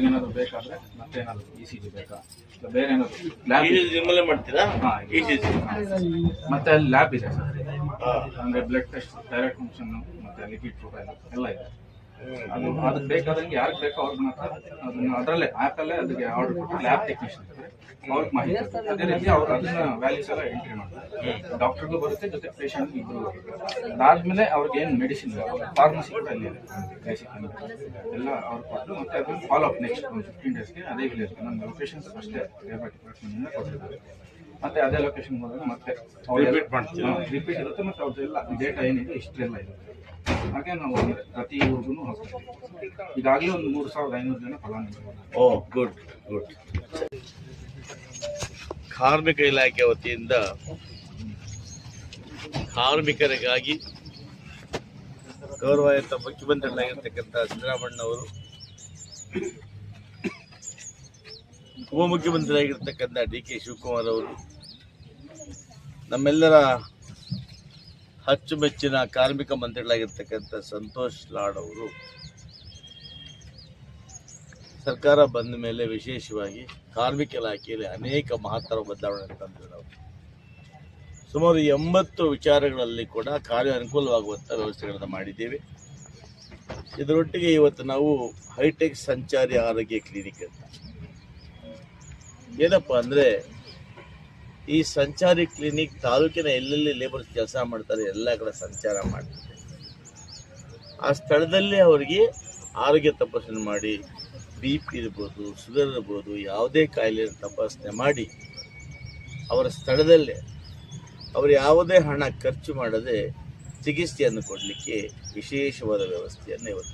ಏನಾದ್ರು ಬೇಕಾದ್ರೆ ಮತ್ತೇನಾದ್ರು E C G ಬೇಕಾ ಇಲ್ಲ ಬೇರೆ ಏನಾದ್ರು ನಿಮ್ಮಲ್ಲೇ ಮಾಡ್ತೀರಾ ಇ ಸಿ ಜಿ ಮತ್ತೆ ಅಲ್ಲಿ ಲ್ಯಾಬ್ ಇದೆ ಸರ್. ಹಂಗೆ ಬ್ಲಡ್ ಟೆಸ್ಟ್ ಡೈರೆಕ್ಟ್ ಫಂಕ್ಷನ್ ಮತ್ತೆ ಲಿಕ್ವಿಡ್ ಪ್ರೊಫೈಲ್ ಎಲ್ಲ ಇದೆ. ಅದು ಅದಕ್ಕೆ ಬೇಕಾದಂಗೆ ಯಾರಿಗೆ ಬೇಕೋ ಅವ್ರಿಗೆ ಮಾತ್ರ ಅದನ್ನ ಅದರಲ್ಲೇ ಆ್ಯಪಲ್ಲೇ ಅದಕ್ಕೆ ಆರ್ಡರ್ ಕೊಟ್ಟು ಲ್ಯಾಬ್ ಟೆಕ್ನಿಷಿಯನ್ ಅವ್ರಿಗೆ ಮಾಹಿತಿ ಅದೇ ರೀತಿ ಅವ್ರು ಅದನ್ನ ವ್ಯಾಲ್ಯೂಸ್ ಎಲ್ಲ ಎಂಟ್ರಿ ಮಾಡ್ತಾರೆ. ಡಾಕ್ಟರ್ಗೂ ಬರುತ್ತೆ ಜೊತೆ ಪೇಷಂಟ್ ಇಬ್ಬರು ಅದಾದ್ಮೇಲೆ ಅವ್ರಿಗೆ ಏನು ಮೆಡಿಸಿನ್ ಫಾರ್ಮಸಿ ಕೂಡ ಅಲ್ಲಿ ಇದೆ ಬೇಸಿಕ್ ಎಲ್ಲ ಅವ್ರು ಕೊಟ್ಟು ಮತ್ತೆ ಅದನ್ನ ಫಾಲೋ ಅಪ್ ನೆಕ್ಸ್ಟ್ ಒಂದು ಫಿಫ್ಟೀನ್ ಡೇಸ್ಗೆ ಅದೇ ವಿಲೇಜ್ ನಮ್ಮ ಲೊಕೇಶನ್ಸ್ ಅಷ್ಟೇ ಡಿಪಾರ್ಟ್ಮೆಂಟಿಂದ ಕೊಟ್ಟಿದ್ದಾರೆ. ಮತ್ತೆ ಅದೇ ಲೊಕೇಶನ್ ಹೋದಾಗ ಮತ್ತೆ? ರಿಪೀಟ್ ಇರುತ್ತೆ ಮತ್ತೆ ಅವ್ರದ್ದೆಲ್ಲ ಡೇಟಾ ಏನಿದೆ ಇಷ್ಟೆಲ್ಲ ಎಲ್ಲ ಇರುತ್ತೆ. ಹಾಗೆ ನಾವು ಪ್ರತಿ ಊರಿಗೂ ಈಗಾಗಲೇ ಒಂದು ಮೂರು ಸಾವಿರದ ಐನೂರು ಜನ ಫಲಾನುಭವಿಗಳು ಓ ಗುಡ್ ಗುಡ್ ಕಾರ್ಮಿಕ ಇಲಾಖೆ ವತಿಯಿಂದ ಕಾರ್ಮಿಕರಿಗಾಗಿ ಗೌರವಾಯುತ ಮುಖ್ಯಮಂತ್ರಿಗಳಾಗಿರ್ತಕ್ಕಂಥ ಸಿದ್ದರಾಮಣ್ಣವರು ಉಪಮುಖ್ಯಮಂತ್ರಿಯಾಗಿರ್ತಕ್ಕಂಥ ಡಿ ಕೆ ಶಿವಕುಮಾರ್ ಅವರು, ನಮ್ಮೆಲ್ಲರ ಅಚ್ಚುಮೆಚ್ಚಿನ ಕಾರ್ಮಿಕ ಮಂತ್ರಿಗಳಾಗಿರ್ತಕ್ಕಂಥ ಸಂತೋಷ್ ಲಾಡ್ ಅವರು ಸರ್ಕಾರ ಬಂದ ಮೇಲೆ ವಿಶೇಷವಾಗಿ ಕಾರ್ಮಿಕ ಇಲಾಖೆಯಲ್ಲಿ ಅನೇಕ ಮಹತ್ತರ ಬದಲಾವಣೆ ನಾವು. ಸುಮಾರು ಎಂಬತ್ತು ವಿಚಾರಗಳಲ್ಲಿ ಕೂಡ ಕಾರ್ಯ ಅನುಕೂಲವಾಗುವಂಥ ವ್ಯವಸ್ಥೆಗಳನ್ನು ಮಾಡಿದ್ದೇವೆ. ಇದರೊಟ್ಟಿಗೆ ಇವತ್ತು ನಾವು ಹೈಟೆಕ್ ಸಂಚಾರಿ ಆರೋಗ್ಯ ಕ್ಲಿನಿಕ್ ಅಂತ. ಏನಪ್ಪ ಅಂದರೆ ಈ ಸಂಚಾರಿ ಕ್ಲಿನಿಕ್ ತಾಲೂಕಿನ ಎಲ್ಲೆಲ್ಲಿ ಲೇಬರ್ಸ್ ಕೆಲಸ ಮಾಡ್ತಾರೆ, ಎಲ್ಲ ಕಡೆ ಸಂಚಾರ ಮಾಡ್ತಾರೆ. ಆ ಸ್ಥಳದಲ್ಲಿ ಅವರಿಗೆ ಆರೋಗ್ಯ ತಪಾಸಣೆ ಮಾಡಿ ಬಿ ಪಿ ಇರ್ಬೋದು ಶುಗರ್ ಇರ್ಬೋದು, ಯಾವುದೇ ಕಾಯಿಲೆ ತಪಾಸಣೆ ಮಾಡಿ ಅವರ ಸ್ಥಳದಲ್ಲೇ ಅವರು ಯಾವುದೇ ಹಣ ಖರ್ಚು ಮಾಡದೆ ಚಿಕಿತ್ಸೆಯನ್ನು ಕೊಡಲಿಕ್ಕೆ ವಿಶೇಷವಾದ ವ್ಯವಸ್ಥೆಯನ್ನು ಇವತ್ತು